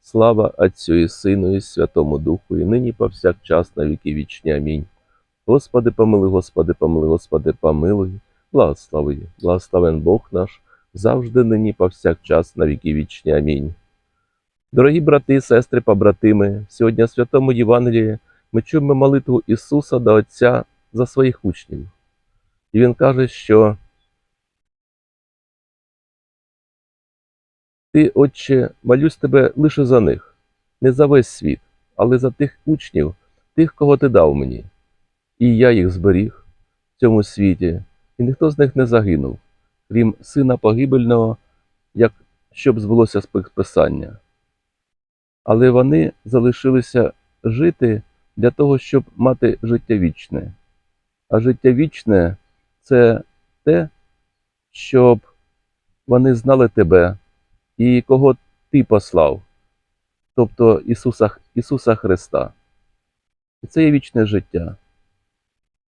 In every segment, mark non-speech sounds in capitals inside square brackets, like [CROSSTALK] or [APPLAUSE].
Слава Отцю і Сину, і Святому Духу, і нині повсякчас на віки вічні. Амінь. Господи, помилуй, Господи, помилуй, Господи, помилуй, благослови, благословен Бог наш, завжди нині повсякчас на віки вічні. Амінь. Дорогі брати, сестри, побратими, сьогодні в Святому Євангелії ми чуємо молитву Ісуса до Отця за своїх учнів. І Він каже, що Ти, Отче, молюсь тебе лише за них, не за весь світ, але за тих учнів, тих, кого ти дав мені. І я їх зберіг в цьому світі, і ніхто з них не загинув, крім сина погибельного, як щоб збулося з писання. Але вони залишилися жити для того, щоб мати життя вічне. А життя вічне це те, щоб вони знали тебе і кого ти послав, тобто Ісуса, Ісуса Христа. І це є вічне життя.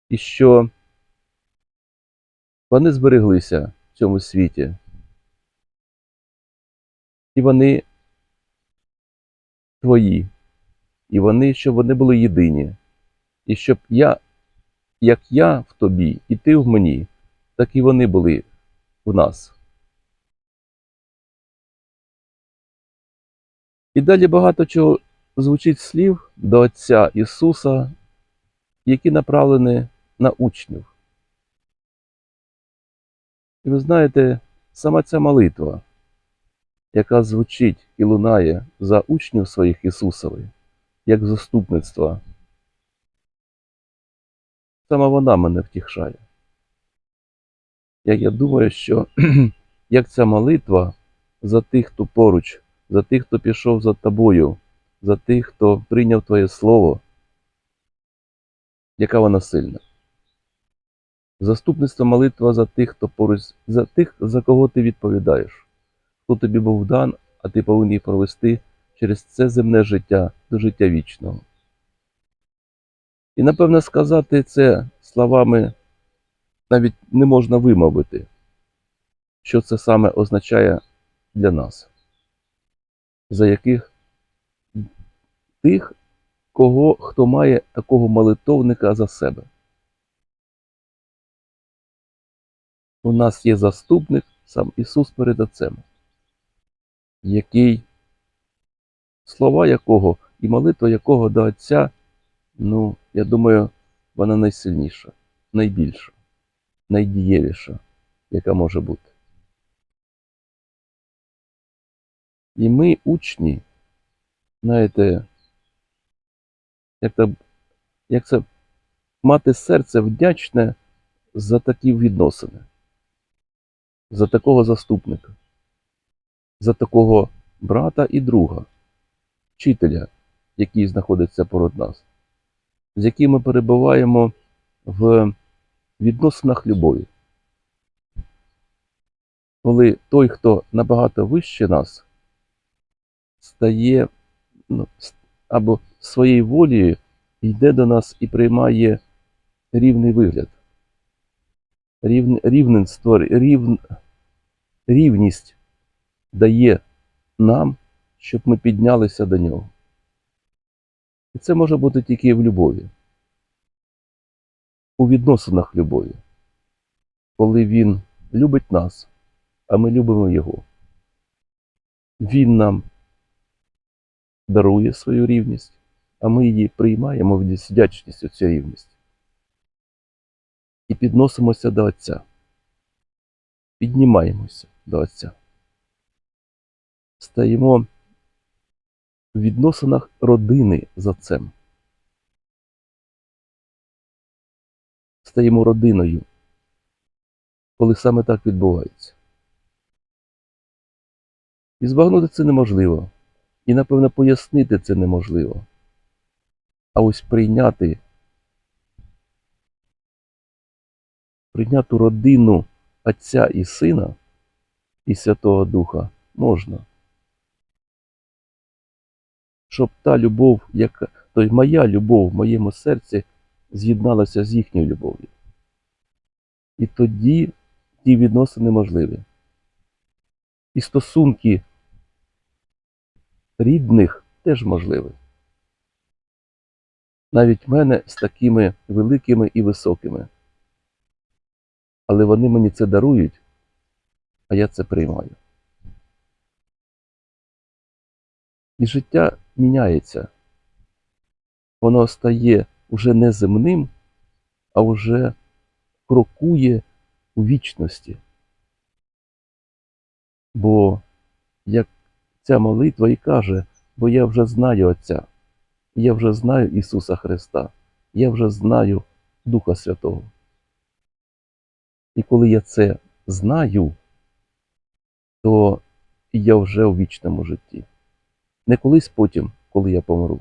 І що вони збереглися в цьому світі. І вони твої, і вони, щоб вони були єдині. І щоб я, як я в тобі, і ти в мені, так і вони були в нас. І далі багато чого звучить слів до Отця Ісуса, які направлені на учнів. І ви знаєте, сама ця молитва, яка звучить і лунає за учнів своїх Ісусових, як заступництво, саме вона мене втішає. Як я думаю, що [CLEARS THROAT] як ця молитва за тих, хто поруч за тих, хто пішов за тобою, за тих, хто прийняв Твоє Слово, яка вона сильна. Заступництво молитва за тих, хто поруч, за тих, за кого ти відповідаєш, хто тобі був дан, а ти повинен їх провести через це земне життя до життя вічного. І, напевно, сказати це словами навіть не можна вимовити, що це саме означає для нас за яких тих, кого, хто має такого молитовника за себе. У нас є заступник, сам Ісус перед Отцем, який, слова якого і молитва якого до Отця, ну, я думаю, вона найсильніша, найбільша, найдієвіша, яка може бути. І ми, учні, знаєте, як, то, як це мати серце вдячне за такі відносини, за такого заступника, за такого брата і друга, вчителя, який знаходиться поряд нас, з яким ми перебуваємо в відносинах любові. Коли той, хто набагато вище нас, стає ну, або своєю волею йде до нас і приймає рівний вигляд. Рів, рівненство, рів, рівність дає нам, щоб ми піднялися до нього. І це може бути тільки в любові, у відносинах любові, коли Він любить нас, а ми любимо Його. Він нам дарує свою рівність, а ми її приймаємо з вдячністю цю рівність. І підносимося до Отця. Піднімаємося до Отця. Стаємо в відносинах родини з Отцем. Стаємо родиною, коли саме так відбувається. І збагнути це неможливо І, напевно, пояснити це неможливо. А ось прийняти, прийняти родину Отця і Сина і Святого Духа можна. Щоб та любов, яка, то й моя любов в моєму серці з'єдналася з їхньою любов'ю. І тоді ті відносини можливі. І стосунки рідних теж можливі. Навіть мене з такими великими і високими. Але вони мені це дарують, а я це приймаю. І життя міняється. Воно стає вже не земним, а вже крокує у вічності. Бо як ця молитва і каже, бо я вже знаю Отця, я вже знаю Ісуса Христа, я вже знаю Духа Святого. І коли я це знаю, то я вже у вічному житті. Не колись потім, коли я помру,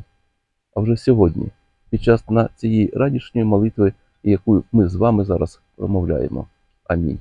а вже сьогодні, під час цієї ранішньої молитви, яку ми з вами зараз промовляємо. Амінь.